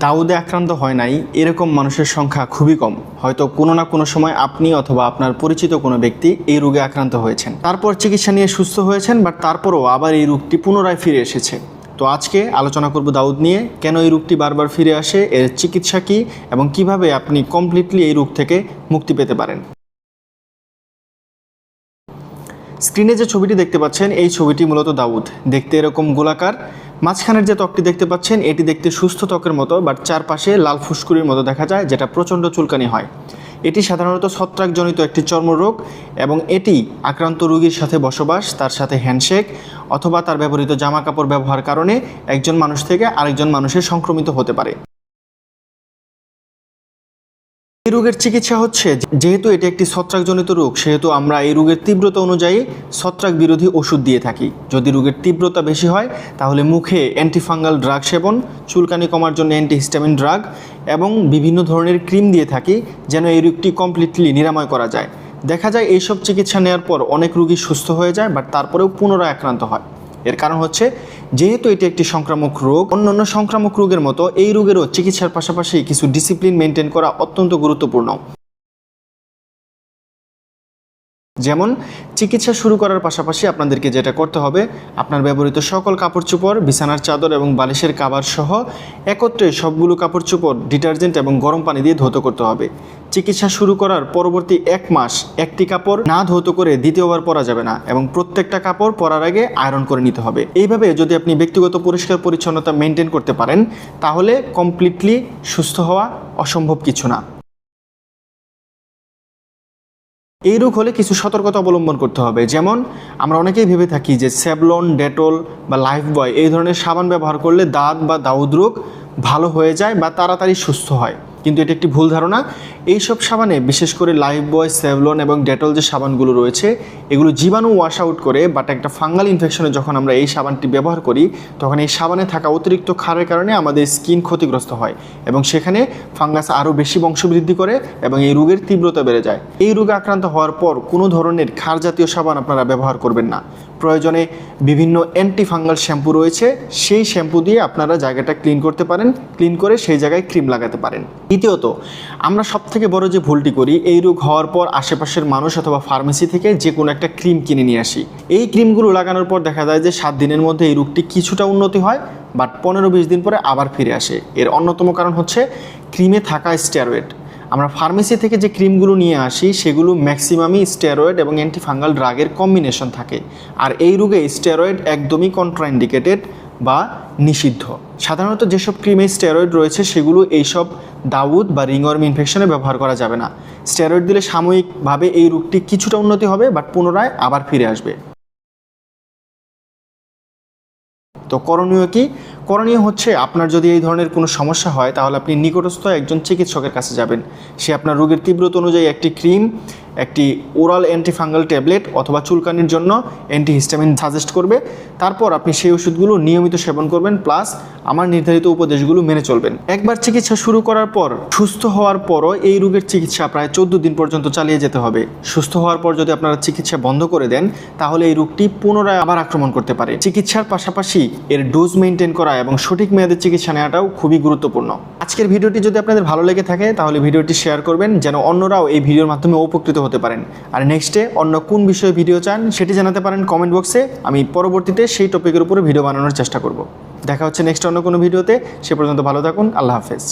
দাউদে আক্রান্ত হয় নাই, এরকম মানুষের সংখ্যা খুবই কম। হয়তো কোনো না কোনো সময় আপনি অথবা আপনার পরিচিত কোনো ব্যক্তি এই রোগে আক্রান্ত হয়েছেন। তারপর চিকিৎসা নিয়ে সুস্থ হয়েছেন, বাট তারপরও আবার এই রোগটি পুনরায় ফিরে এসেছে। তো আজকে আলোচনা করব দাউদ নিয়ে, কেন এই রোগটি বারবার ফিরে আসে, এর চিকিৎসা কী, এবং কীভাবে আপনি কমপ্লিটলি এই রোগ থেকে মুক্তি পেতে পারেন। স্ক্রিনে যে ছবিটি দেখতে পাচ্ছেন, এই ছবিটি মূলত দাউদ। দেখতে এরকম গোলাকার। মাঝখানের যে ত্বকটি দেখতে পাচ্ছেন, এটি দেখতে সুস্থ ত্বকের মতো, বাট চারপাশে লাল ফুসকুরির মতো দেখা যায়, যেটা প্রচণ্ড চুলকানি হয়। এটি সাধারণত ছত্রাকজনিত একটি চর্মরোগ এবং এটি আক্রান্ত রোগীর সাথে বসবাস, তার সাথে হ্যান্ডশেক অথবা তার ব্যবহৃত জামা কাপড় ব্যবহার কারণে একজন মানুষ থেকে আরেকজন মানুষের সংক্রমিত হতে পারে। এই রোগের চিকিৎসা হচ্ছে যেহেতু এটি একটি ছত্রাকজনিত রোগ, সেহেতু আমরা এই রোগের তীব্রতা অনুযায়ী ছত্রাক বিরোধী ওষুধ দিয়ে থাকি। যদি রোগের তীব্রতা বেশি হয়, তাহলে মুখে অ্যান্টিফাঙ্গাল ড্রাগ সেবন, চুলকানি কমার জন্য অ্যান্টিহিস্টামিন ড্রাগ এবং বিভিন্ন ধরনের ক্রিম দিয়ে থাকি যেন এই রোগটি কমপ্লিটলি নিরাময় করা যায়। দেখা যায় এইসব চিকিৎসা নেওয়ার পর অনেক রোগী সুস্থ হয়ে যায়, বাট তারপরেও পুনরায় আক্রান্ত হয়। এর কারণ হচ্ছে যেহেতু এটি একটি সংক্রামক রোগ, অন্যান্য সংক্রামক রোগের মতো এই রোগেরও চিকিৎসার পাশাপাশি কিছু ডিসিপ্লিন মেনটেন করা অত্যন্ত গুরুত্বপূর্ণ। যেমন চিকিৎসা শুরু করার পাশাপাশি আপনাদেরকে যেটা করতে হবে, আপনার ব্যবহৃত সকল কাপড় চোপড়, বিছানার চাদর এবং বালিশের কাবার সহ একত্রে সবগুলো কাপড় চোপড়, ডিটারজেন্ট এবং গরম পানি দিয়ে ধৌত করতে হবে। চিকিৎসা শুরু করার পরবর্তী এক মাস একটি কাপড় না ধৌত করে দ্বিতীয়বার পরা যাবে না এবং প্রত্যেকটা কাপড় পরার আগে আয়রন করে নিতে হবে। এইভাবে যদি আপনি ব্যক্তিগত পরিষ্কার পরিচ্ছন্নতা মেনটেন করতে পারেন, তাহলে কমপ্লিটলি সুস্থ হওয়া অসম্ভব কিছু না। এই রোগ হলে কিছু সতর্কতা অবলম্বন করতে হবে। যেমন, আমরা অনেকেই ভেবে থাকি যে স্যাবলন ডেটল বা লাইফ বয় এই ধরনের সাবান ব্যবহার করলে দাঁত বা দাউদ রোগ ভালো হয়ে যায় বা তাড়াতাড়ি সুস্থ হয়। কিন্তু এটি একটি ভুল ধারণা। এইসব সাবানে, বিশেষ করে লাইফ বয় স্যাভলন এবং ডেটল যে সাবানগুলো রয়েছে, এগুলো জীবাণু ওয়াশ আউট করে বাট একটা ফাঙ্গাল ইনফেকশনে যখন আমরা এই সাবানটি ব্যবহার করি, তখন এই সাবানে থাকা অতিরিক্ত ক্ষারের কারণে আমাদের স্কিন ক্ষতিগ্রস্ত হয় এবং সেখানে ফাঙ্গাস আরও বেশি বংশবৃদ্ধি করে এবং এই রোগের তীব্রতা বেড়ে যায়। এই রোগে আক্রান্ত হওয়ার পর কোনো ধরনের ক্ষার জাতীয় সাবান আপনারা ব্যবহার করবেন না। প্রয়োজনে বিভিন্ন অ্যান্টি ফাঙ্গাল শ্যাম্পু রয়েছে, সেই শ্যাম্পু দিয়ে আপনারা জায়গাটা ক্লিন করতে পারেন ক্লিন করে সেই জায়গায় ক্রিম লাগাতে পারেন। দ্বিতীয়ত, আমরা সব থেকে বড় যে ভুলটি করি এই রোগ হওয়ার পর আশেপাশের মানুষ অথবা ফার্মেসি থেকে যে কোনো একটা ক্রিম কিনে নিয়ে আসি। এই ক্রিমগুলো লাগানোর পর দেখা যায় যে সাত দিনের মধ্যে এই রোগটি কিছুটা উন্নতি হয়, বাট পনেরো বিশ দিন পরে আবার ফিরে আসে। এর অন্যতম কারণ হচ্ছে ক্রিমে থাকা স্টেরয়েড। আমরা ফার্মেসি থেকে যে ক্রিমগুলো নিয়ে আসি, সেগুলো ম্যাক্সিমামই স্টেরয়েড এবং অ্যান্টিফাঙ্গাল ড্রাগের কম্বিনেশন থাকে। আর এই রোগে স্টেরয়েড একদমই কন্ট্রাইন্ডিকেটেড বা নিষিদ্ধ। সাধারণত যেসব ক্রিমে স্টেরয়েড রয়েছে, সেগুলো এইসব দাউদ বা রিংওয়ার্ম ইনফেকশনে ব্যবহার করা যাবে না। স্টেরয়েড দিলে সাময়িকভাবে এই রোগটি কিছুটা উন্নতি হবে বাট পুনরায় আবার ফিরে আসবে। তো করণীয় কি? করণীয় হচ্ছে আপনার যদি এই ধরনের কোনো সমস্যা হয়, তাহলে আপনি নিকটস্থ একজন চিকিৎসকের কাছে যাবেন। সে আপনার রোগের তীব্রতা অনুযায়ী একটি ক্রিম একটি ওরাল অ্যান্টিফাঙ্গাল ট্যাবলেট অথবা চুলকানির জন্য অ্যান্টিহিস্টামিন সাজেস্ট করবে। তারপর আপনি সেই ওষুধগুলো নিয়মিত সেবন করবেন প্লাস আমার নির্ধারিত উপদেশগুলো মেনে চলবেন। একবার চিকিৎসা শুরু করার পর, সুস্থ হওয়ার পরও এই রোগের চিকিৎসা প্রায় চোদ্দ দিন পর্যন্ত চালিয়ে যেতে হবে। সুস্থ হওয়ার পর যদি আপনারা চিকিৎসা বন্ধ করে দেন, তাহলে এই রোগটি পুনরায় আবার আক্রমণ করতে পারে। চিকিৎসার পাশাপাশি এর ডোজ মেনটেন করা এবং সঠিক মেয়াদের চিকিৎসা নেওয়াটাও খুবই গুরুত্বপূর্ণ। আজকের ভিডিওটি যদি আপনাদের ভালো লেগে থাকে, তাহলে ভিডিওটি শেয়ার করবেন, যেন অন্যরাও এই ভিডিওর মাধ্যমে উপকৃত হতে পারেন। আর নেক্সটে অন্য কোন বিষয়ে ভিডিও চান সেটি জানাতে পারেন কমেন্ট বক্সে আমি পরবর্তীতে সেই টপিকের উপরে ভিডিও বানানোর চেষ্টা করব। দেখা হচ্ছে নেক্সট অন্য কোনো ভিডিওতে সে পর্যন্ত ভালো থাকুন। আল্লাহ হাফেজ।